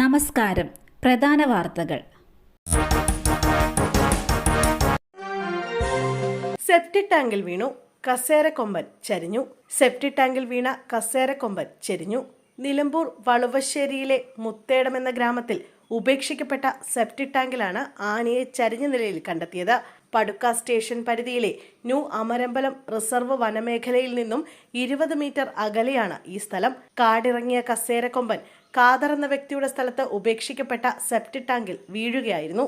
നമസ്കാരം. പ്രധാന വാർത്തകൾ. സെപ്റ്റിക് ടാങ്കിൽ വീണു കസേരക്കൊമ്പൻ ചരിഞ്ഞു. സെപ്റ്റിക് ടാങ്കിൽ വീണ കസേരക്കൊമ്പൻ ചരിഞ്ഞു. നിലമ്പൂർ വളുവശ്ശേരിയിലെ മുത്തേടം എന്ന ഗ്രാമത്തിൽ ഉപേക്ഷിക്കപ്പെട്ട സെപ്റ്റിക് ടാങ്കിലാണ് ആനയെ ചരിഞ്ഞ നിലയിൽ കണ്ടെത്തിയത്. പടുക്ക സ്റ്റേഷൻ പരിധിയിലെ ന്യൂ അമരമ്പലം റിസർവ് വനമേഖലയിൽ നിന്നും ഇരുപത് മീറ്റർ അകലെയാണ് ഈ സ്ഥലം. കാടിറങ്ങിയ കസേരക്കൊമ്പൻ കാദർ എന്ന വ്യക്തിയുടെ സ്ഥലത്ത് ഉപേക്ഷിക്കപ്പെട്ട സെപ്റ്റിക് ടാങ്കിൽ വീഴുകയായിരുന്നു.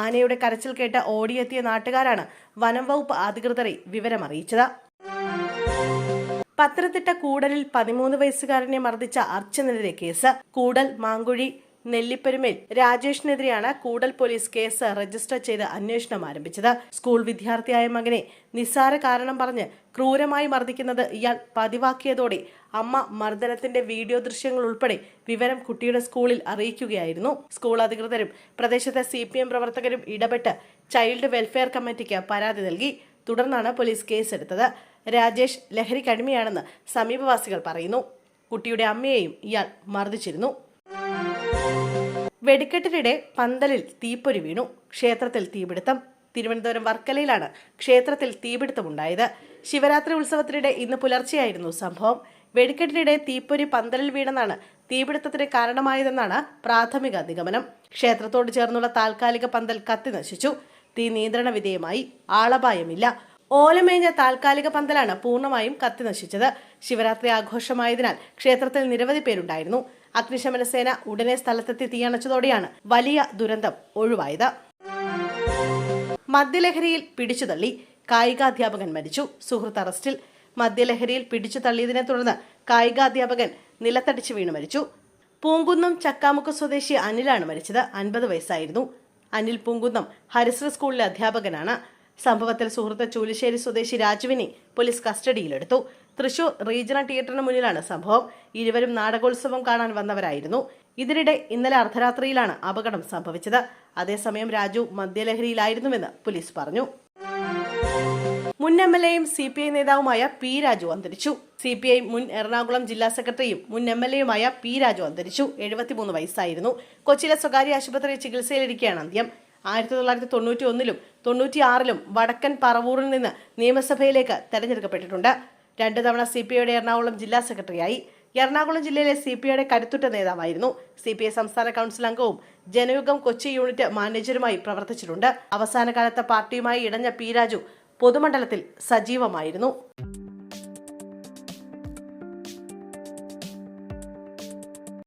ആനയുടെ കരച്ചിൽ കേട്ട് ഓടിയെത്തിയ നാട്ടുകാരാണ് വനം വകുപ്പ് അധികൃതരെ വിവരമറിയിച്ചത്. പത്തനംതിട്ട കൂടലിൽ പതിമൂന്ന് വയസ്സുകാരനെ മർദ്ദിച്ച അർച്ചനെതിരെ കേസ്. കൂടൽ മാങ്കുഴി നെല്ലിപ്പെരുമേൽ രാജേഷിനെതിരെയാണ് കൂടൽ പോലീസ് കേസ് രജിസ്റ്റർ ചെയ്ത് അന്വേഷണം ആരംഭിച്ചത്. സ്കൂൾ വിദ്യാർത്ഥിയായ മകനെ നിസ്സാര കാരണം പറഞ്ഞ് ക്രൂരമായി മർദ്ദിക്കുന്നത് ഇയാൾ പതിവാക്കിയതോടെ അമ്മ മർദ്ദനത്തിന്റെ വീഡിയോ ദൃശ്യങ്ങൾ ഉൾപ്പെടെ വിവരം കുട്ടിയുടെ സ്കൂളിൽ അറിയിക്കുകയായിരുന്നു. സ്കൂൾ അധികൃതരും പ്രദേശത്തെ സി പ്രവർത്തകരും ഇടപെട്ട് ചൈൽഡ് വെൽഫെയർ കമ്മിറ്റിക്ക് പരാതി നൽകി. തുടർന്നാണ് പോലീസ് കേസെടുത്തത്. രാജേഷ് ലഹരിക്കടിമയാണെന്ന് സമീപവാസികൾ പറയുന്നു. കുട്ടിയുടെ അമ്മയെയും ഇയാൾ മർദ്ദിച്ചിരുന്നു. വെടിക്കെട്ടിനിടെ പന്തലിൽ തീപ്പൊരി വീണു. ക്ഷേത്രത്തിൽ തീപിടുത്തം. തിരുവനന്തപുരം വർക്കലയിലാണ് ക്ഷേത്രത്തിൽ തീപിടുത്തമുണ്ടായത്. ശിവരാത്രി ഉത്സവത്തിനിടെ ഇന്ന് പുലർച്ചെയായിരുന്നു സംഭവം. വെടിക്കെട്ടിനിടെ തീപ്പൊരി പന്തലിൽ വീണെന്നാണ് തീപിടുത്തത്തിന് കാരണമായതെന്നാണ് പ്രാഥമിക നിഗമനം. ക്ഷേത്രത്തോട് ചേർന്നുള്ള താൽക്കാലിക പന്തൽ കത്തി നശിച്ചു തീ നിയന്ത്രണ വിധേയമായി. ആളപായമില്ല. ഓലമേഞ്ഞ താൽക്കാലിക പന്തലാണ് പൂർണമായും കത്തി നശിച്ചത്. ശിവരാത്രി ആഘോഷമായതിനാൽ ക്ഷേത്രത്തിൽ നിരവധി പേരുണ്ടായിരുന്നു. അഗ്നിശമന സേന ഉടനെ സ്ഥലത്തെത്തി തീയണച്ചതോടെയാണ് വലിയ ദുരന്തം ഒഴിവായത്. മദ്യലഹരിയിൽ പിടിച്ചു തള്ളി. കായികാധ്യാപകൻ മരിച്ചു. സുഹൃത്ത് അറസ്റ്റിൽ. മദ്യലഹരിയിൽ പിടിച്ചു തള്ളിയതിനെ തുടർന്ന് കായികാധ്യാപകൻ നിലത്തടിച്ച് വീണ് മരിച്ചു. പൂങ്കുന്നം ചക്കാമുക്ക് സ്വദേശി അനിലാണ് മരിച്ചത്. അൻപത് വയസ്സായിരുന്നു. അനിൽ പൂങ്കുന്നം ഹരിശ്ര സ്കൂളിലെ അധ്യാപകനാണ്. സംഭവത്തിൽ സുഹൃത്ത് ചൂലിശ്ശേരി സ്വദേശി രാജുവിനെ പോലീസ് കസ്റ്റഡിയിലെടുത്തു. തൃശൂർ റീജിയണൽ തിയേറ്ററിന് മുന്നിലാണ് സംഭവം. ഇരുവരും നാടകോത്സവം കാണാൻ വന്നവരായിരുന്നു. ഇതിനിടെ ഇന്നലെ അർദ്ധരാത്രിയിലാണ് അപകടം സംഭവിച്ചത്. അതേസമയം രാജു മദ്യലഹരിയിലായിരുന്നുവെന്ന് പോലീസ് പറഞ്ഞു. മുൻ എം എൽ എയും സി പി ഐ നേതാവുമായ പി രാജു അന്തരിച്ചു. സി പി ഐ മുൻ എറണാകുളം ജില്ലാ സെക്രട്ടറിയും മുൻ എം എൽ എയുമായ പി രാജു അന്തരിച്ചു. എഴുപത്തിമൂന്ന് വയസ്സായിരുന്നു. കൊച്ചിയിലെ സ്വകാര്യ ആശുപത്രിയിൽ ചികിത്സയിലിരിക്കുകയാണ് അന്ത്യം. ആയിരത്തി തൊള്ളായിരത്തി തൊണ്ണൂറ്റി ഒന്നിലും തൊണ്ണൂറ്റി ആറിലും വടക്കൻ പറവൂറിൽ നിന്ന് നിയമസഭയിലേക്ക് തെരഞ്ഞെടുക്കപ്പെട്ടിട്ടുണ്ട്. രണ്ട് തവണ സി പി ഐയുടെ എറണാകുളം ജില്ലാ സെക്രട്ടറിയായി. എറണാകുളം ജില്ലയിലെ സി പി ഐയുടെ കരുത്തുറ്റ നേതാവായിരുന്നു. സി പി ഐ സംസ്ഥാന കൗൺസിൽ അംഗവും ജനയുഗം കൊച്ചി യൂണിറ്റ് മാനേജറുമായി പ്രവർത്തിച്ചിട്ടുണ്ട്. അവസാന കാലത്ത് പാർട്ടിയുമായി ഇടഞ്ഞ പി രാജു പൊതുമണ്ഡലത്തിൽ സജീവമായിരുന്നു.